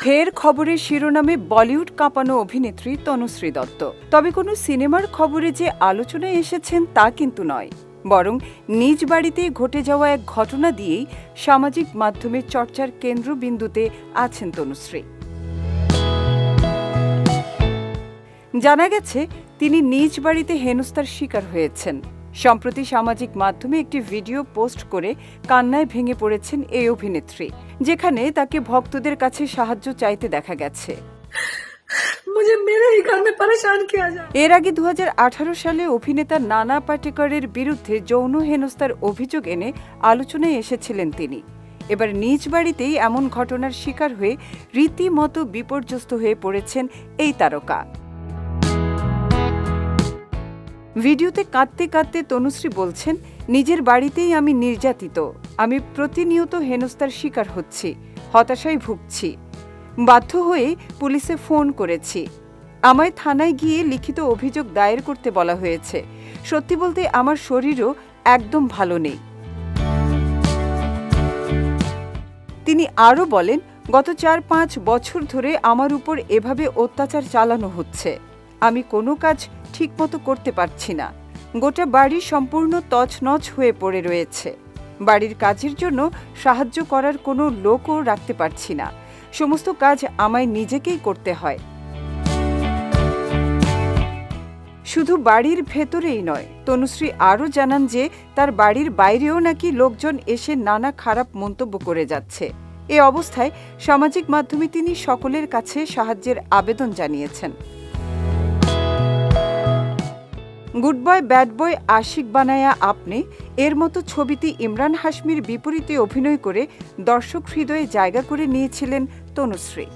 ফের খবরের শিরোনামে বলিউড কাঁপানো অভিনেত্রী তনুশ্রী দত্ত। তবে কোনো সিনেমার খবরে যে আলোচনায় এসেছেন তা কিন্তু নয়। বরং নিজ বাড়িতে ঘটে যাওয়া এক ঘটনা দিয়েই সামাজিক মাধ্যমে চর্চার কেন্দ্রবিন্দুতে আছেন তনুশ্রী। জানা গেছে, তিনি নিজ বাড়িতে হেনস্থার শিকার হয়েছেন। সম্প্রতি সামাজিক মাধ্যমে একটি ভিডিও পোস্ট করে কান্নায় ভেঙে পড়েছেন এই অভিনেত্রী যেখানে তাকে ভক্তদের কাছে সাহায্য চাইতে দেখা গেছে। এর আগে দু হাজার আঠারো সালে অভিনেতা নানা পাটেকরের বিরুদ্ধে যৌন হেনস্থার অভিযোগ এনে আলোচনায় এসেছিলেন তিনি। এবার নিজ বাড়িতেই এমন ঘটনার শিকার হয়ে রীতিমতো বিপর্যস্ত হয়ে পড়েছেন এই তারকা। ভিডিওতে কাঁদতে কাঁদতে তনুশ্রী বলছেন, নিজের বাড়িতেই আমি নির্যাতিত। আমি প্রতিনিয়ত হেনস্থার শিকার হচ্ছি, হতাশায় ভুগছি। বাধ্য হয়ে পুলিশে ফোন করেছি। আমায় থানায় গিয়ে লিখিত অভিযোগ দায়ের করতে বলা হয়েছে। সত্যি বলতে আমার শরীরও একদম ভালো নেই। তিনি আরও বলেন, গত চার পাঁচ বছর ধরে আমার উপর এভাবে অত্যাচার চালানো হচ্ছে। আমি কোনো কাজ ঠিকমতো করতে পারছি না। গোটা বাড়ি সম্পূর্ণ তছনছ হয়ে পড়ে রয়েছে। বাড়ির কাজের জন্য সাহায্য করার কোনো লোকও রাখতে পারছি না। সমস্ত কাজ আমায় নিজেকেই করতে হয়। শুধু বাড়ির ভেতরেই নয়, তনুশ্রী আরও জানান যে তার বাড়ির বাইরেও নাকি লোকজন এসে নানা খারাপ মন্তব্য করে যাচ্ছে। এ অবস্থায় সামাজিক মাধ্যমে তিনি সকলের কাছে সাহায্যের আবেদন জানিয়েছেন। Good boy, bad boy Aashiq Banaya Aapne. এর মতো ছবিতে ইমরান হাশমির বিপরীতে অভিনয় করে দর্শক হৃদয়ে জায়গা করে নিয়েছিলেন তনুশ্রী।